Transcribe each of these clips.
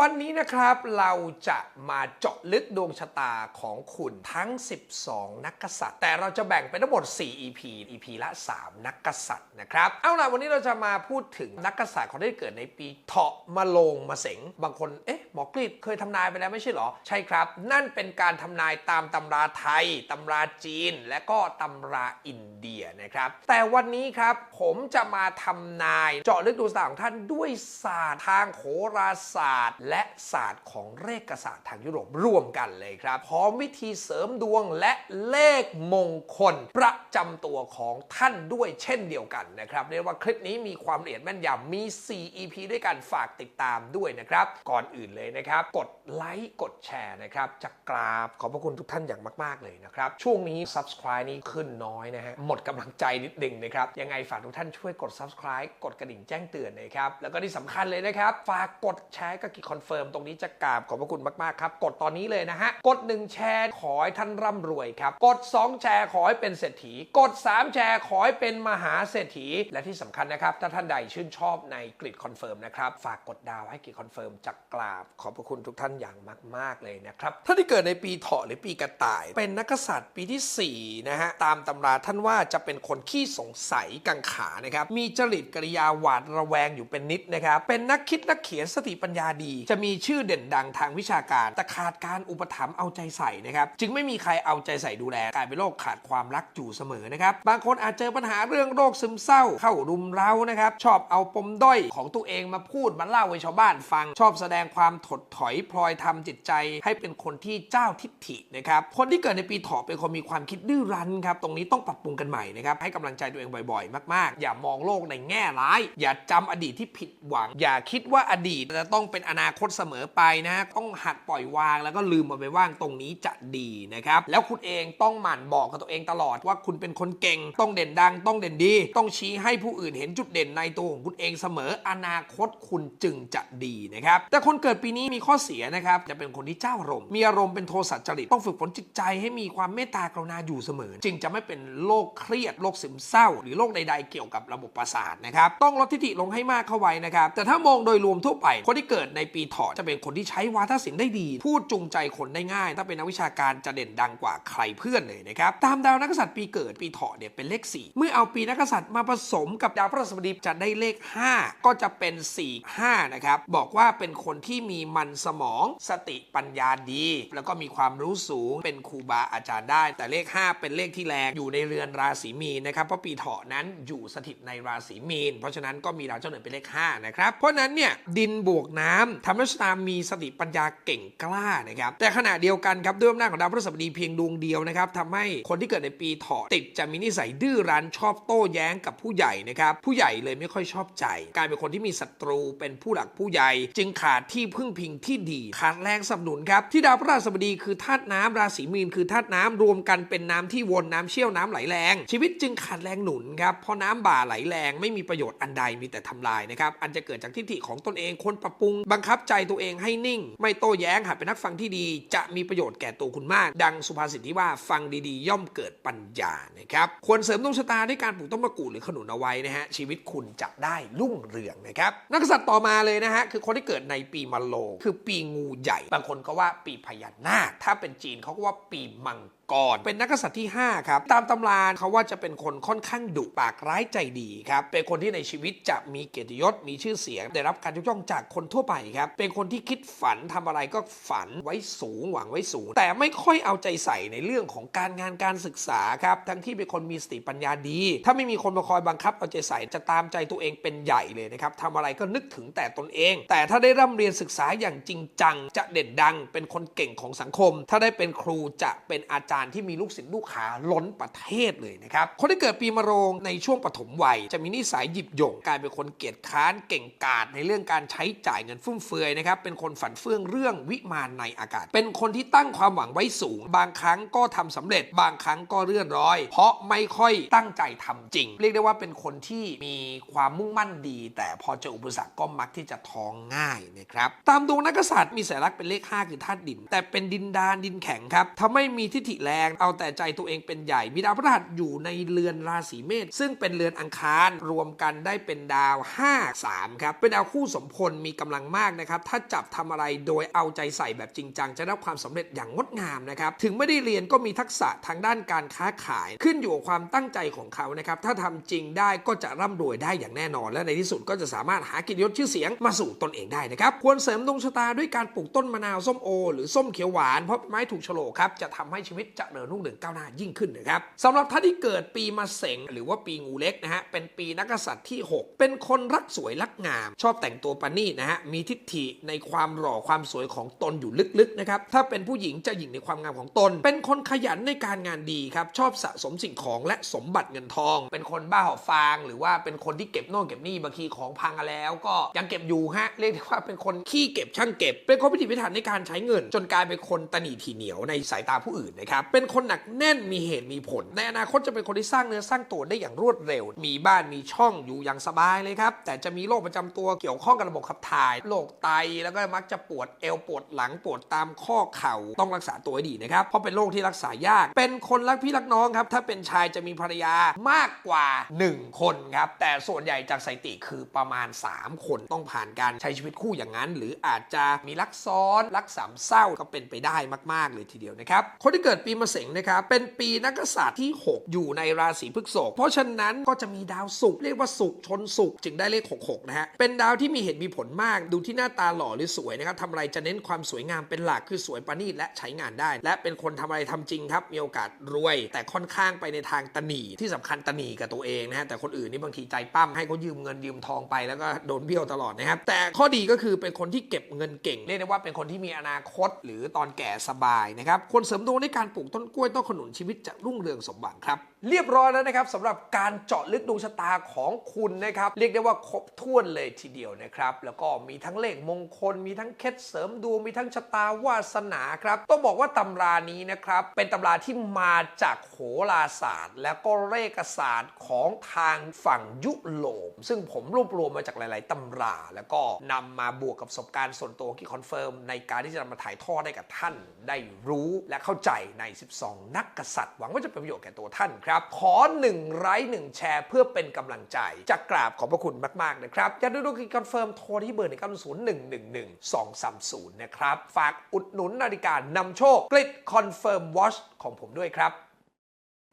วันนี้นะครับเราจะมาเจาะลึกดวงชะตาของคุณทั้ง 12 นักกษัตริย์ แต่เราจะแบ่งเป็นทั้งหมด 4 EP EP ละ 3 นักกษัตริย์นะครับ เอาล่ะวันนี้เราจะมาพูดถึงนักกษัตริย์คนที่เกิดในปีเถาะมาลงมาเสงบางคน เอ๊ะ หมอกรีดเคยทำนายไปแล้วไม่ใช่หรอ ใช่ครับ นั่นเป็นการทำนายตามตำราไทยตำราจีน และก็ตำราอินเดียนะครับ แต่วันนี้ครับผมจะมาทำนายเจาะลึกดวงชะตาของท่านด้วยศาสตร์ทางโหราศาสตร์และศาสตร์ของเลขศาสตร์ทางยุโรปร่วมกันเลยครับ พร้อมวิธีเสริมดวงและเลขมงคล ประจำตัวของท่านด้วยเช่นเดียวกันนะครับเรียกว่าคลิปนี้มีความละเอียดแม่นยำมี 4 EP ด้วยกันฝากติดตามด้วยนะครับ ก่อนอื่นเลยนะครับ กดไลค์กดแชร์นะครับจะกราบขอบพระคุณทุกท่านอย่างมาก ๆ เลยนะครับ ช่วงนี้ Subscribe นี่ขึ้นน้อยนะฮะหมดกำลังใจนิดนึงนะครับ ยังไงฝากทุกท่านช่วยกด Subscribe กดกระดิ่งแจ้งเตือนนะครับแล้วก็ที่สำคัญเลยนะครับ ฝากกดแชร์ก็กิคอนเฟิร์มตรงนี้จะกราบขอบพระคุณมากๆครับ กดตอนนี้เลยนะฮะ กด 1 แชร์ขอให้ท่านร่ำรวยครับ กด 2 แชร์ขอให้เป็นเศรษฐี กด 3 แชร์ขอให้เป็นมหาเศรษฐี และที่สำคัญนะครับ ถ้าท่านใดชื่นชอบในกริดคอนเฟิร์มนะครับ ฝากกดดาวให้กริดคอนเฟิร์มจะกราบขอบพระคุณทุกท่านอย่างมาก ๆเลยนะครับท่านที่เกิดในปีเถาะหรือปีกระต่าย เป็นนักกษัตริย์ปีที่4นะฮะตามตำราท่านว่าจะเป็นคนขี้สงสัยกังขานะครับมีจริตกริยาหวาดระแวงอยู่เป็นนิดนะครับเป็นนักคิดนักเขียนสติปัญญาดีจะมีชื่อเด่นดังทางวิชาการแต่ขาดการอุปถัมภ์เอาใจใส่นะครับจึงไม่มีใครเอาใจใส่ดูแลกลายเป็นโรคขาดความรักอยู่เสมอนะครับบางคนอาจเจอปัญหาเรื่องโรคซึมเศร้าเข้ารุมเร้านะครับชอบเอาปมด้อยของตัวเองมาพูดมาเล่าให้ชาวบ้านฟัง ชอบแสดงความถดถอยพลอยทำจิตใจ ให้เป็นคนที่เจ้าทิฐินะครับคนที่เกิดในปีเถาะเป็นคนมีความคิดดื้อรั้นครับตรงนี้ต้องปรับปรุงกันใหม่นะครับให้กำลังใจตัวเองบ่อยๆ มากๆ อย่ามองโลกในแง่ร้าย อย่าจำอดีตที่ผิดหวัง อย่าคิดว่าอดีตจะต้องเป็นอนาคตเสมอไปนะต้องหัดปล่อยวางแล้วก็ลืมมันไปว่างตรงนี้จะดีนะครับ แล้วคุณเองต้องหมั่นบอกกับตัวเองตลอดว่าคุณเป็นคนเก่ง ต้องเด่นดัง ต้องเด่นดี ต้องชี้ให้ผู้อื่นเห็นจุดเด่นในตัวของคุณเองเสมออนาคตคุณจึงจะดีนะครับ แต่คนเกิดปีนี้มีข้อเสียนะครับ จะเป็นคนที่เจ้าอารมณ์มีอารมณ์เป็นโทสะจริตต้องฝึกฝนจิตใจให้มีความเมตตากรุณาอยู่เสมอ จึงจะไม่เป็นโรคเครียดโรคซึมเศร้า หรือโรคใด ๆ เกี่ยวกับระบบประสาทนะครับต้องลดทิฐิลงให้มากเข้าไว้นะครับแต่ถ้ามองโดยรวมทั่วไปคนที่เกิดในปีถาะจะเป็นคนที่ใช้วาทศิลป์ได้ดี พูดจูงใจคนได้ง่าย ถ้าเป็นนักวิชาการจะเด่นดังกว่าใครเพื่อนเลยนะครับ ตามดาวนักษัตริย์ปีเกิดปีเถาะเนี่ยเป็นเลข 4 เมื่อเอาปีนักษัตริย์มาผสมกับดาวพฤหัสบดีจะได้เลข 5 ก็จะเป็น 4 5 นะครับ บอกว่าเป็นคนที่มีมันสมองสติปัญญาดี แล้วก็มีความรู้สูงเป็นครูบาอาจารย์ได้ แต่เลข 5 เป็นเลขที่แรงอยู่ในเรือนราศีมีนนะครับเพราะปีเถาะนั้นอยู่สถิตในราศีมีน เพราะฉะนั้นก็มีดาวเจ้าเรือนเป็นเลข5นะครับเพราะนั้นเนี่ยดินบวกน้ำทำให้ชะตามีสติปัญญาเก่งกล้านะครับแต่ขณะเดียวกันครับด้วยอำนาจของดาวพฤหัสบดีเพียงดวงเดียวนะครับทำให้คนที่เกิดในปีเถาะติดจะมีนิสัยดื้อรั้นชอบโต้แย้งกับผู้ใหญ่นะครับผู้ใหญ่เลยไม่ค่อยชอบใจ กลายเป็นคนที่มีศัตรูเป็นผู้หลักผู้ใหญ่ จึงขาดที่พึ่งพิงที่ดี ขาดแรงสนับสนุนครับที่ดาวพฤหัสบดีคือธาตุน้ำราศีมีนคือธาตุน้ำรวมกันเป็นน้ำที่วนน้ำเชี่ยวน้ำไหลแรง ชีวิตจึงขาดแรงหนุนครับเพราะน้ำบ่าไหลแรงไม่มีประโยชน์อันใดมีแต่ทำลายนะครับอันจะเกิดจากทิฏฐิของตนเองคนปรับปรุงบังคับับใจตัวเองให้นิ่ง ไม่โต้แย้งหากเป็นนักฟังที่ดี จะมีประโยชน์แก่ตัวคุณมาก ดังสุภาษิตที่ว่าฟังดีๆ ย่อมเกิดปัญญานะครับควรเสริมดวงชะตาด้วยการปลูกต้นมะกรูดหรือขนุนเอาไว้นะฮะชีวิตคุณจะได้รุ่งเรืองนะครับนักษัตริย์ต่อมาเลยนะฮะคือคนที่เกิดในปีมะโรงคือปีงูใหญ่ บางคนก็ว่าปีพญานาคถ้าเป็นจีนเขาก็ว่าปีมังกรเป็นนักกษัตริย์ที่ 5 ครับ ตามตำราเขาว่าจะเป็นคนค่อนข้างดุปากร้ายใจดีครับ เป็นคนที่ในชีวิตจะมีเกียรติยศ มีชื่อเสียง ได้รับการยกย่องจากคนทั่วไปครับ เป็นคนที่คิดฝันทำอะไรก็ฝันไว้สูงหวังไว้สูง แต่ไม่ค่อยเอาใจใส่ในเรื่องของการงานการศึกษาครับ ทั้งที่เป็นคนมีสติปัญญาดี ถ้าไม่มีคนมาคอยบังคับเอาใจใส่จะตามใจตัวเองเป็นใหญ่เลยนะครับทำอะไรก็นึกถึงแต่ตนเอง แต่ถ้าได้ร่ำเรียนศึกษาอย่างจริงจัง จะเด่นดัง เป็นคนเก่งของสังคม ถ้าได้เป็นครูจะเป็นอาจารย์ที่มีลูกศิษย์ลูกหาล้นประเทศเลยนะครับคนที่เกิดปีมะโรงในช่วงปฐมวัย จะมีนิสัยหยิบหย่งกลายเป็นคนเกียจค้านเก่งกาจในเรื่องการใช้จ่ายเงินฟุ่มเฟือยนะครับเป็นคนฝันเฟื่องเรื่องวิมานในอากาศ เป็นคนที่ตั้งความหวังไว้สูง บางครั้งก็ทำสำเร็จ บางครั้งก็เลื่อนร้อย เพราะไม่ค่อยตั้งใจทำจริง เรียกได้ว่าเป็นคนที่มีความมุ่งมั่นดี แต่พอเจออุปสรรคก็มักที่จะท้องง่ายนะครับตามดวงนักกษัตริย์มีสัญลักษณ์เป็นเลข 5 คือธาตุดิน แต่เป็นดินดานดินแข็งครับทำให้มีทิฏฐิแรง เอาแต่ใจตัวเองเป็นใหญ่ มีดาวพฤหัสอยู่ในเรือนราศีเมษซึ่งเป็นเรือนอังคารรวมกันได้เป็นดาว 5 3 ครับ เป็นดาวคู่สมพลมีกำลังมากนะครับ ถ้าจับทำอะไรโดยเอาใจใส่แบบจริงจัง จะได้ความสำเร็จอย่างงดงามนะครับ ถึงไม่ได้เรียนก็มีทักษะทางด้านการค้าขาย ขึ้นอยู่กับความตั้งใจของเขานะครับ ถ้าทำจริงได้ก็จะร่ำรวยได้อย่างแน่นอน และในที่สุดก็จะสามารถหากิจยศชื่อเสียงมาสู่ตนเองได้นะครับ ควรเสริมดวงชะตาด้วยการปลูกต้นมะนาวส้มโอ หรือส้มเขียวหวานเพราะไม้ถูกโฉลกครับจะทำให้ชีวิตจเจริญรุ่งเรืองก้าวหน้ายิ่งขึ้นนะครับสำหรับท่านที่เกิดปีมะเสงหรือว่าปีงูเล็กนะฮะเป็นปีนักษัตริย์ที่ 6 เป็นคนรักสวยรักงาม ชอบแต่งตัวประณีตนะฮะมีทิฏฐิในความหล่อความสวยของตนอยู่ลึกๆนะครับถ้าเป็นผู้หญิงจะหญิงในความงามของตน เป็นคนขยันในการงานดีครับชอบสะสมสิ่งของและสมบัติเงินทอง เป็นคนบ้าหอบฟาง หรือว่าเป็นคนที่เก็บโน่นเก็บนี่บางทีของพังแล้ว ก็ยังเก็บอยู่ฮะเรียกได้ว่าเป็นคนขี้เก็บช่างเก็บ เป็นคนพิถีพิถันในการใช้เงิน จนกลายเป็นคนตนีทีเหนียวในสายตาผู้อื่นนะครับเป็นคนหนักแน่นมีเหตุมีผล ในอนาคตจะเป็นคนที่สร้างเนื้อสร้างตัวได้อย่างรวดเร็ว มีบ้านมีช่องอยู่อย่างสบายเลยครับ แต่จะมีโรคประจำตัวเกี่ยวข้องกับระบบขับถ่าย โรคไต แล้วก็มักจะปวดเอวปวดหลังปวดตามข้อเข่า ต้องรักษาตัวให้ดีนะครับ เพราะเป็นโรคที่รักษายาก เป็นคนรักพี่รักน้องครับ ถ้าเป็นชายจะมีภรรยามากกว่า 1 คนครับ แต่ส่วนใหญ่จากสถิติคือประมาณ 3 คนต้องผ่านการใช้ชีวิตคู่อย่างนั้น หรืออาจจะมีรักซ้อนรักสามเศร้าก็เป็นไปได้มาก ๆ เลยทีเดียวนะครับ คนที่เกิดปีมะเสงนะครับเป็นปีนักษัตริย์ที่ 6 อยู่ในราศีพฤษภเพราะฉะนั้นก็จะมีดาวศุกร์เรียกว่าศุกร์ชนศุกร์จึงได้เลข 66 นะฮะ เป็นดาวที่มีเหตุมีผลมาก ดูที่หน้าตาหล่อหรือสวยนะครับทำอะไรจะเน้นความสวยงามเป็นหลักคือสวยประณีตและใช้งานได้ และเป็นคนทำอะไรทำจริงครับ มีโอกาสรวย แต่ค่อนข้างไปในทางตนีที่สำคัญตนีกับตัวเองนะฮะแต่คนอื่นนี่บางทีใจปั้มให้เขายืมเงินยืมทองไปแล้วก็โดนเบี้ยวตลอดนะครับแต่ข้อดีก็คือเป็นคนที่เก็บเงินเก่งเรียกได้ว่าเป็นคนที่มีอนาคต หรือตอนแก่สบายนะครับคนเสริมดวงในการปลูกต้นกล้วยต้นขนุนชีวิตจะรุ่งเรืองสมหวังครับ เรียบร้อยแล้วนะครับสำหรับการเจาะลึกดวงชะตาของคุณนะครับ เรียกได้ว่าครบถ้วนเลยทีเดียวนะครับ แล้วก็มีทั้งเลขมงคล มีทั้งเคล็ดเสริมดวงมีทั้งชะตาวาสนาครับต้องบอกว่าตำรานี้นะครับเป็นตำราที่มาจากโหราศาสตร์ และก็เลขศาสตร์ของทางฝั่งยุโรปซึ่งผมรวบรวมมาจากหลาย ๆตำรา แล้วก็นำมาบวกกับประสบการณ์ส่วนตัวที่คอนเฟิร์มในการที่จะนำมาถ่ายทอดให้กับท่านได้รู้และเข้าใจใน12 นักกษัตริย์หวังว่าจะเป็นประโยชน์แก่ตัวท่านครับ ขอ1ไลค์1แชร์เพื่อเป็นกำลังใจจะกราบขอบพระคุณมากๆนะครับอยากดูดูคีคอนเฟิร์มโทรที่เบอร์1 9 0 1 1 1 2 3 0นะครับฝากอุดหนุนนาฬิกานำโชคกลิดคอนเฟิร์มวอชของผมด้วยครับ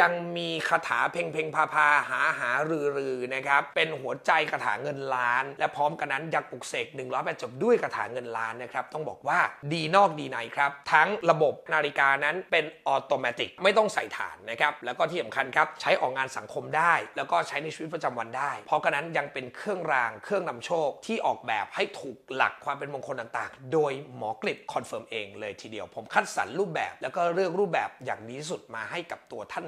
ยังมีคาถาเพ่งเพ่งพาพาหาหารือรือนะครับเป็นหัวใจคาถาเงินล้าน และพร้อมกันนั้นยังปลุกเสก108จบด้วยคาถาเงินล้านนะครับต้องบอกว่าดีนอกดีในครับทั้งระบบนาฬิกานั้นเป็นออโตเมติกไม่ต้องใส่ฐานนะครับแล้วก็ที่สำคัญครับใช้ออกงานสังคมได้ แล้วก็ใช้ในชีวิตประจำวันได้ เพราะกันนั้นยังเป็นเครื่องรางเครื่องนำโชคที่ออกแบบให้ถูกหลักความเป็นมงคลต่างๆ โดยหมอกลิบคอนเฟิร์มเองเลยทีเดียวผมคัดสรรรูปแบบ แล้วก็เลือกรูปแบบอย่างดีที่สุดมาให้กับตัวท่าน